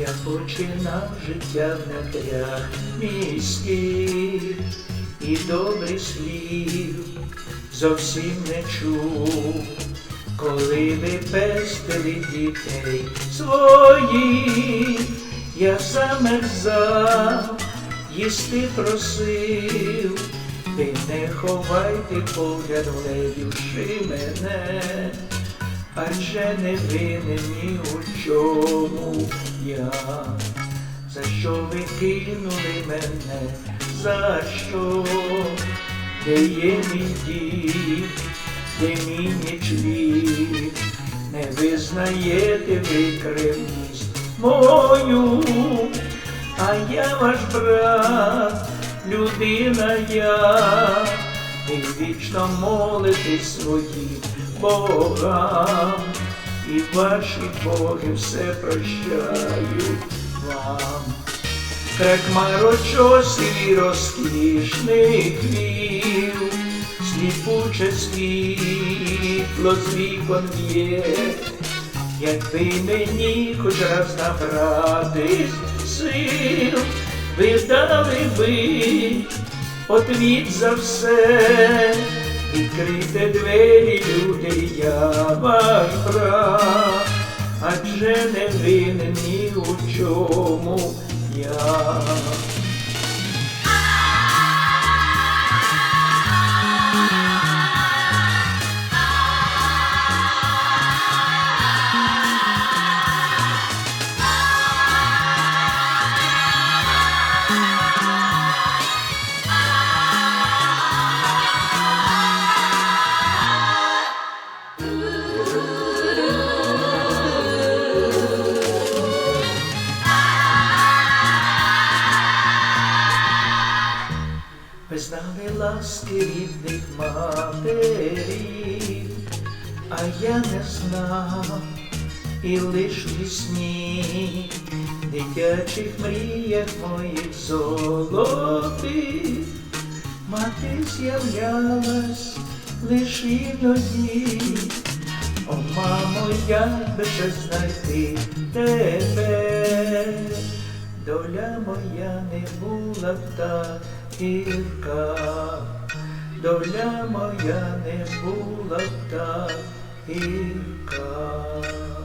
Я починав життя в нетрях міських і добрих слів зовсім не чув, коли ви пестили дітей своїх, я замерзав, їсти просив, ви не ховайте погляд, гледівши мене адже не винен ні у чому я, за що ви кинули мене, за що, де є мій дім, де мій нічліг, не визнаєте ви кривність мою, а я ваш брат, людина я, і вічно молитесь своїм богам, і ваші боги все прощають вам. Як марочосів і розкішних вів, сліпуче світло з вікон є, якби мені хоч раз набратись сил, ви дали би отвіт за все, люди, я ваш брат, адже не винен ні у чому я. Знали ласки рідних матерів, а я не знав і лиш вісні, дитячих мріях моїх золотих, мати з'являлась лиш іноді. О, мамо, як би ще знайти тебе, доля моя не була б так гірка, доля моя не була б так гірка.